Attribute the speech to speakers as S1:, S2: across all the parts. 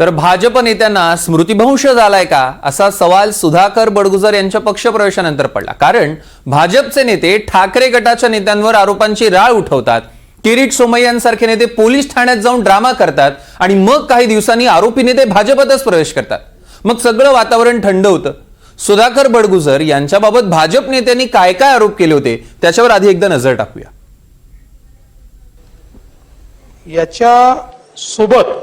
S1: तर भाजप नेत्यांना स्मृतिभंश झालाय का असा सवाल सुधाकर बडगुजर यांच्या पक्षप्रवेशानंतर पडला. कारण भाजपचे नेते ठाकरे गटाच्या नेत्यांवर आरोपांची राळ उठवतात. किरीट सोमय्यांसारखे नेते पोलीस ठाण्यात जाऊन ड्रामा करतात आणि मग काही दिवसांनी आरोपी नेते भाजपातच प्रवेश करतात. मग सगळं वातावरण थंड होतं. सुधाकर बडगुजर यांच्याबाबत भाजप नेत्यांनी काय काय आरोप केले होते त्याच्यावर आधी एकदा नजर टाकूया.
S2: याच्या सोबत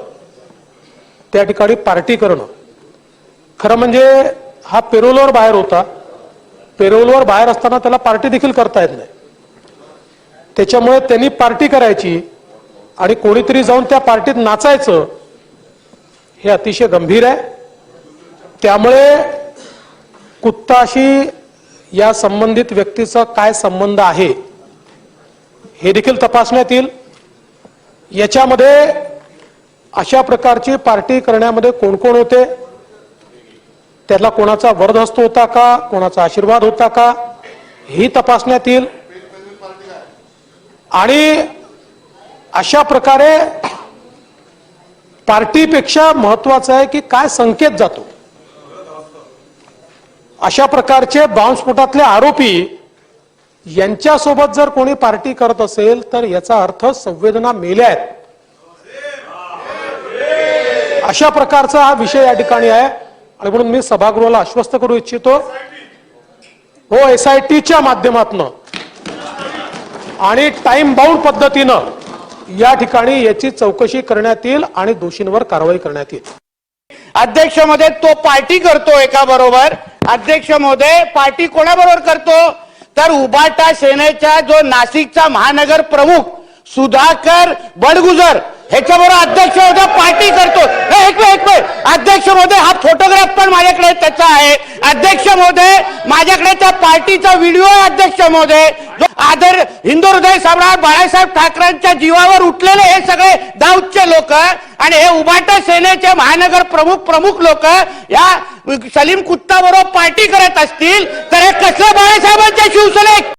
S2: त्या ठिकाणी पार्टी करणं. खरं म्हणजे हा पेरोलवर बाहेर होता. पेरोलवर बाहेर असताना त्याला पार्टी देखील करता येत नाही. त्याच्यामुळे त्यांनी पार्टी करायची आणि कोणीतरी जाऊन त्या पार्टीत नाचायचं हे अतिशय गंभीर आहे. त्यामुळे कुत्ताशी या संबंधित व्यक्तीचा काय संबंध आहे हे देखील तपासण्यात येईल. याच्यामध्ये अशा प्रकारची पार्टी करण्यामध्ये कोण कोण होते? त्याला कोणाचा वरदहस्त होता का? कोणाचा आशीर्वाद होता का? ही तपासण्यात येईल. आणि अशा प्रकारे पार्टीपेक्षा महत्वाचं आहे की काय संकेत जातो. अशा प्रकारचे बॉम्बस्फोटातले आरोपी यांच्यासोबत जर कोणी पार्टी करत असेल तर याचा अर्थ संवेदना मेल्या आहेत. अशा प्रकारचा हा विषय या ठिकाणी आहे. आणि म्हणून मी सभागृहाला आश्वस्त करू इच्छितो. हो एस आय टीच्या माध्यमातून. आणि टाइम बाउंड पद्धतीनं या ठिकाणी याची चौकशी करण्यात येईल आणि दोषींवर कारवाई करण्यात येईल.
S3: अध्यक्षमध्ये तो पार्टी करतो एका बरोबर अध्यक्षमध्ये पार्टी कोणाबरोबर करतो? तर उबाटा सेनेचा जो नाशिकचा महानगर प्रमुख सुधाकर बडगुजर. ह्याच्याबरोबर अध्यक्षमध्ये पार्टी करतो एक वेळ एक वेळ अध्यक्ष महोदय हा फोटोग्राफ पण माझ्याकडे त्याचा आहे. अध्यक्षमध्ये माझ्याकडे त्या पार्टीचा व्हिडिओ आहे अध्यक्षमध्ये जो आदर हिंदू हृदय सम्राट बाळासाहेब ठाकरेंच्या जीवावर उठलेले हे सगळे दाऊदचे लोक आणि हे उबाटा सेनेचे महानगर प्रमुख प्रमुख लोक या सलीम कुत्ता बरोबर पार्टी करत असतील तर हे कसलं बाळासाहेबांच्या शिवसेनेत?